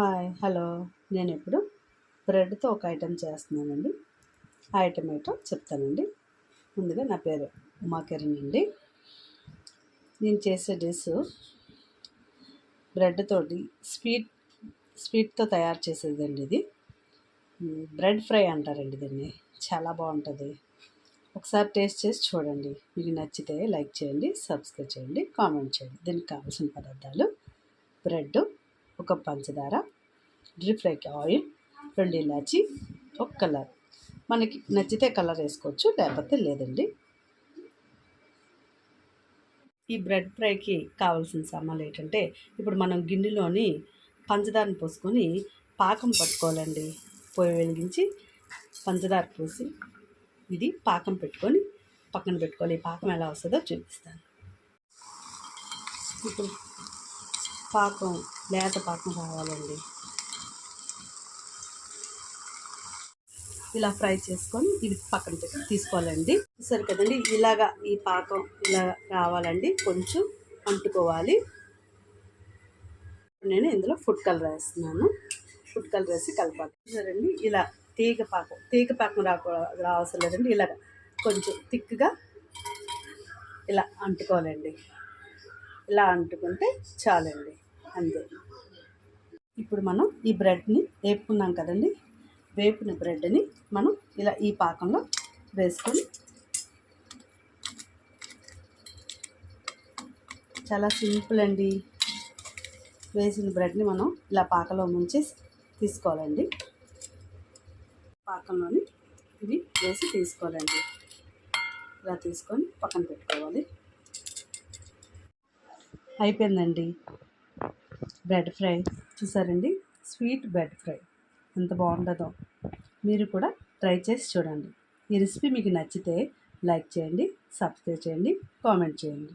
Hi hello. నేను ఇప్పుడు బ్రెడ్తో ఒక ఐటెం చేస్తున్నానండి. ఆ ఐటెం ఏంటో చెప్తానండి. ముందుగా నా పేరు ఉమాకిరణ్ అండి. నేను చేసే డిష్ బ్రెడ్ తోటి స్వీట్ స్వీట్తో తయారు చేసేదండి ఇది. బ్రెడ్ ఫ్రై అంటారండి దీన్ని. చాలా బాగుంటుంది. ఒకసారి టేస్ట్ చేసి చూడండి. మీకు నచ్చితే లైక్ చేయండి సబ్స్క్రైబ్ చేయండి కామెంట్ చేయండి. దీనికి కావాల్సిన పదార్థాలు బ్రెడ్ ఒక పంచదార డ్రిప్ ఫ్రైకి ఆయిల్ రెండు ఇలాచి ఒక కలర్. మనకి నచ్చితే కలర్ వేసుకోవచ్చు లేకపోతే లేదండి. ఈ బ్రెడ్ ఫ్రైకి కావాల్సిన సామాన్లు ఏంటంటే ఇప్పుడు మనం గిన్నెలోని పంచదారని పోసుకొని పాకం పట్టుకోవాలండి. పొయ్యి వెలిగించి పంచదార పోసి ఇది పాకం పెట్టుకొని పక్కన పెట్టుకోవాలి. ఈ పాకం ఎలా వస్తుందో చూపిస్తాను. ఇప్పుడు పాకం లేత పాకం కావాలండి. ఇలా ఫ్రై చేసుకొని ఇది పక్కన పెట్టి తీసుకోవాలండి. సరే కదండి ఇలాగా ఈ పాకం ఇలా రావాలండి కొంచెం అంటుకోవాలి. నేను ఇందులో ఫుడ్ కలర్ వేస్తున్నాను. ఫుడ్ కలర్ వేసి కలపాలి. సరేండి ఇలా తీగ పాకం తీగ పాకం రాకూ రావసరం లేదండి ఇలాగ కొంచెం థిక్గా ఇలా అంటుకోవాలండి. ఇలా అంటుకుంటే చాలండి అంతే. ఇప్పుడు మనం ఈ బ్రెడ్ని వేపుకున్నాం కదండి వేపిన బ్రెడ్ని మనం ఇలా ఈ పాకంలో వేసుకొని చాలా సింపుల్ అండి. వేసిన బ్రెడ్ని మనం ఇలా పాకలో ముంచి తీసుకోవాలండి. పాకంలోని ఇవి వేసి తీసుకోవాలండి. ఇలా తీసుకొని పక్కన పెట్టుకోవాలి. అయిపోయిందండి. Bread fry. చూసారండి? Sweet bread fry. ఎంత బాగుంటుందో. మీరు కూడా ట్రై చేసి చూడండి. ఈ రెసిపీ మీకు నచ్చితే లైక్ చేయండి సబ్స్క్రైబ్ చేయండి కామెంట్ చేయండి.